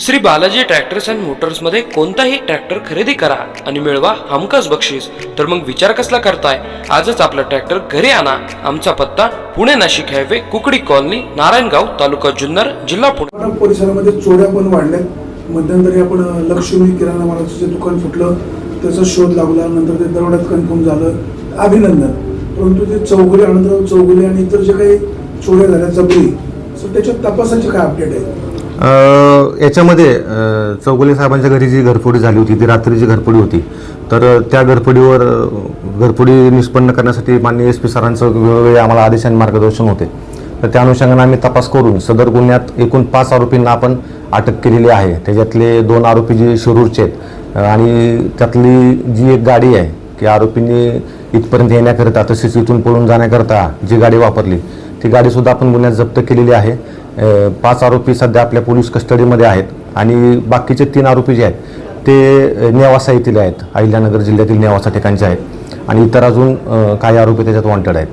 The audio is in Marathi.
श्री बालाजी ट्रॅक्टर्स अँड मोटर्समध्ये कोणताही ट्रॅक्टर खरेदी करा आणि मिळवा हमखास बक्षीस. तर मग विचार कसला करताय? आजच आपला ट्रॅक्टर घरी आणा. आमचा पत्ता पुणे नाशिक हायवे कुकडी कॉलनी नारायणगाव तालुका जुन्नर जिल्हा पुणे. परिसरामध्ये चोऱ्या पण वाढल्यात. मध्यंतरी आपण लक्ष्मी किराणा मालाचं जे दुकान फुटलं त्याचा शोध लागला. नंतर ते दरोड्यात कन्फर्म झालं. अभिनंदन. परंतु ते चौगुले अनंतराव चौगुले आणि इतर जे काही चोऱ्या झाल्या जबरी सो त्याच्या तपासाचे काय अपडेट आहे याच्यामध्ये चौगुले साहेबांच्या घरी जी घरफोडी झाली होती ती रात्रीची घरफोडी होती तर त्या घरफोडीवर घरफोडी निष्पन्न करण्यासाठी माननीय एस पी सरांचं वेळोवेळी आम्हाला आदेश आणि मार्गदर्शन होते. तर त्या अनुषंगाने आम्ही तपास करून सदर गुन्ह्यात एकूण पाच आरोपींना आपण अटक केलेली आहे. त्याच्यातले दोन आरोपी जे शिरूरचे आहेत आणि त्यातली जी एक गाडी आहे की आरोपींनी इथपर्यंत येण्याकरिता तसेच इथून पळून जाण्याकरता जी गाडी वापरली ती गाडीसुद्धा आपण गुन्ह्यात जप्त केलेली आहे. पाच आरोपी सध्या आपल्या पोलीस कस्टडीमध्ये आहेत आणि बाकीचे तीन आरोपी जे आहेत ते नेवासा येथील आहेत. अहिल्यानगर जिल्ह्यातील नेवासा ठिकाणचे आहेत. आणि इतर अजून काही आरोपी त्याच्यात वॉन्टेड आहेत.